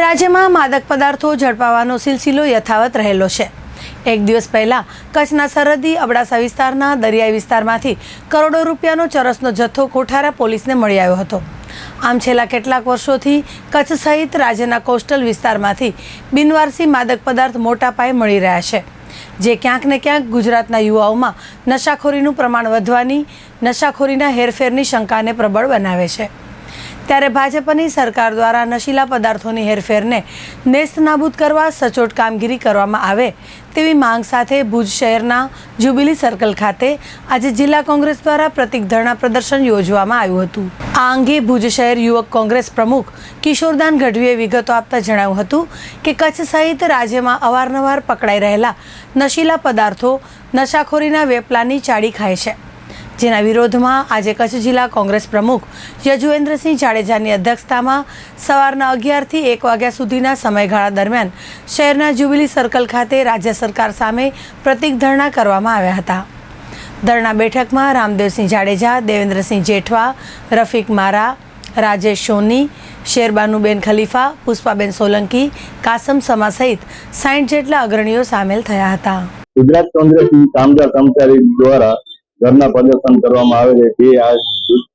રાજ્યમાં માદક પદાર્થો ઝડપાવાનો સિલસિલો યથાવત રહેલો છે. એક દિવસ પહેલા કચ્છના સરહદી અબડાસા વિસ્તારના દરિયાઈ વિસ્તારમાંથી કરોડો રૂપિયાનો ચરસનો જથ્થો કોઠારા પોલીસને મળી આવ્યો હતો. આમ છેલ્લા કેટલાક વર્ષોથી કચ્છ સહિત રાજ્યના કોસ્ટલ વિસ્તારમાંથી બિનવારસી માદક પદાર્થ મોટા પાયે મળી રહ્યા છે. જે ક્યાંક ને ક્યાંક ગુજરાતના યુવાઓમાં નશાખોરીનું પ્રમાણ વધવાની, નશાખોરીના હેરફેરની શંકાને પ્રબળ બનાવે છે. ત્યારે ભાજપની સરકાર દ્વારા નશીલા પદાર્થોની હેરફેરને નેસ્તનાબૂદ કરવા સચોટ કામગીરી કરવામાં આવે તેવી માંગ સાથે ભુજ શહેરના જ્યુબિલી સર્કલ ખાતે આજે જિલ્લા કોંગ્રેસ દ્વારા પ્રતિક ધરણા પ્રદર્શન યોજવામાં આવ્યું હતું. આ અંગે ભુજ શહેર યુવક કોંગ્રેસ પ્રમુખ કિશોરદાન ગઢવીએ વિગતો આપતા જણાવ્યું હતું કે કચ્છ સહિત રાજ્યમાં અવારનવાર પકડાઈ રહેલા નશીલા પદાર્થો નશાખોરીના વેપલાની ચાડી ખાય છે. જેના વિરોધમાં આજે કચ્છ જિલ્લા કોંગ્રેસ પ્રમુખ યજુવેન્દ્રસિંહ જાડેજાની અધ્યક્ષતામાં સવારના અગિયારથી એક વાગ્યા સુધીના સમયગાળા દરમિયાન શહેરના જ્યુબિલી સર્કલ ખાતે રાજ્ય સરકાર સામે પ્રતિક ધરણા કરવામાં આવ્યા હતા. ધરણા બેઠકમાં રામદેવસિંહ જાડેજા, દેવેન્દ્રસિંહ જેઠવા, રફીક મારા, રાજેશ સોની શેરબાનુબેન ખલીફા, પુષ્પાબેન સોલંકી, કાસમ સમા સહિત સાઠ જેટલા અગ્રણીઓ સામેલ થયા હતા. ગુજરાત કોંગ્રેસ કામદાર કર્મચારી દ્વારા ધરના પ્રદર્શન કરવામાં આવે છે. જે આ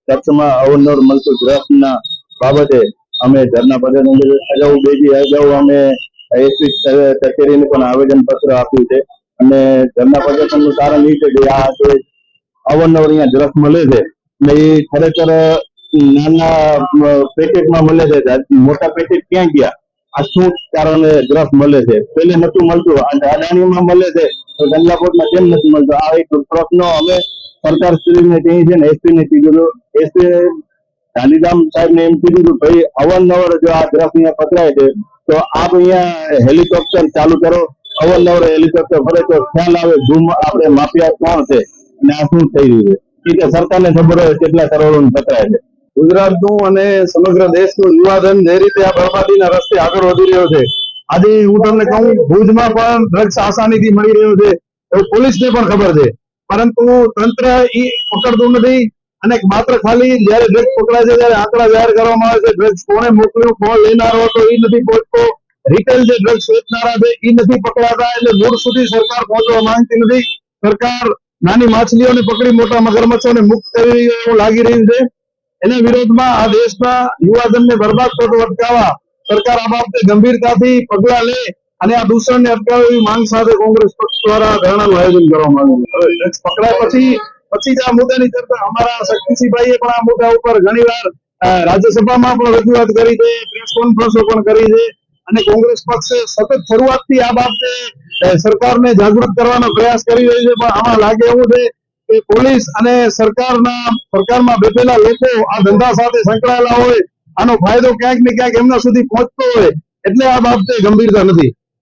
કચ્છમાં અવનવર મળતું દ્રવ્યના બાબતે અમે ઘરના પ્રદર્શન અગાઉ બે અગાઉ અમે એસપી કચેરીને પણ આવેદન પત્ર આપ્યું છે. અને ઘરના પ્રદર્શનનું કારણ એ છે કે આ જે અવનવર અહીંયા દ્રવ્ય મળે છે. ને એ ખરેખર નાના પેકેટમાં મળે છે. મોટા પેકેટ ક્યાં ગયા? આ શું કારણે દ્રવ્ય મળે છે? પેલે નતું મળતું. અદાણીમાં મળે છે. તો ગંગાકોટમાં કેમ નથી મળતો. આ એક પ્રશ્ન અમે સરકાર શ્રીને કહીએ છે ને એસપી ને કીધું એસપી ગાંધીધામ સાહેબ ને એમ કીધું હતું, ભાઈ અવારનવાર જો આ અહીંયા પકડાય છે, તો આપ અહીંયા હેલિકોપ્ટર ચાલુ કરો. અવારનવાર હેલિકોપ્ટર ફરે તો ખ્યાલ આવે ધૂમ આપણે માફિયા કોણ છે અને આ શું થઈ રહ્યું છે? કે સરકારને ખબર હોય કેટલા કરોડો પકડાય છે. ગુજરાતનું અને સમગ્ર દેશનું યુવાધન જે રીતે આ બરબાદીના રસ્તે આગળ વધી રહ્યો છે આજે હું તમને કહું, ભુજમાં પણ ડ્રગ્સ આસાનીથી મળી રહ્યો છે પોલીસને પણ ખબર છે. પરંતુ તંત્ર એ પકડતું નથી અને માત્ર ખાલી જયારે ડ્રગ્સ પકડાય છે ત્યારે આંકડા જાહેર કરવામાં આવે છે. ડ્રગ્સ કોને મોકલ્યું, કોણ લેનારો હતો એ નથી પહોંચતો. રિટેલ જે ડ્રગ્સ વેચનારા છે એ નથી પકડાતા, એટલે મૂળ સુધી સરકાર પહોંચવા માંગતી નથી. સરકાર નાની માછલીઓને પકડી, મોટા મગરમચ્છોને મુક્ત કરી રહી એવું લાગી રહ્યું છે. એના વિરોધમાં આ દેશના યુવાધનને બરબાદ થતો અટકાવવા સરકાર આ બાબતે ગંભીરતાથી પગલા લે અને આ દૂષણને અટકાવે એવી માંગ સાથે કોંગ્રેસ પક્ષ દ્વારા ધરણાનું આયોજન કરવામાં આવ્યું પકડાય પછી પછી જ આ મુદ્દાની ચર્ચા. અમારા શક્તિસિંહભાઈએ પણ આ મુદ્દા ઉપર ઘણીવાર રાજ્યસભામાં પણ રજૂઆત કરી છે, પ્રેસ કોન્ફરન્સો પણ કરી છે અને કોંગ્રેસ પક્ષે સતત શરૂઆતથી આ બાબતે સરકારને જાગૃત કરવાનો પ્રયાસ કરી રહ્યો છે. પણ આમાં લાગે એવું છે કે પોલીસ અને સરકારના, સરકારમાં બેઠેલા લોકો આ ધંધા સાથે સંકળાયેલા હોય આનો ફાયદો ક્યાંક ને ક્યાંક એમના સુધી પહોંચતો હોય એટલે આ બાબતે ગંભીરતા નથી.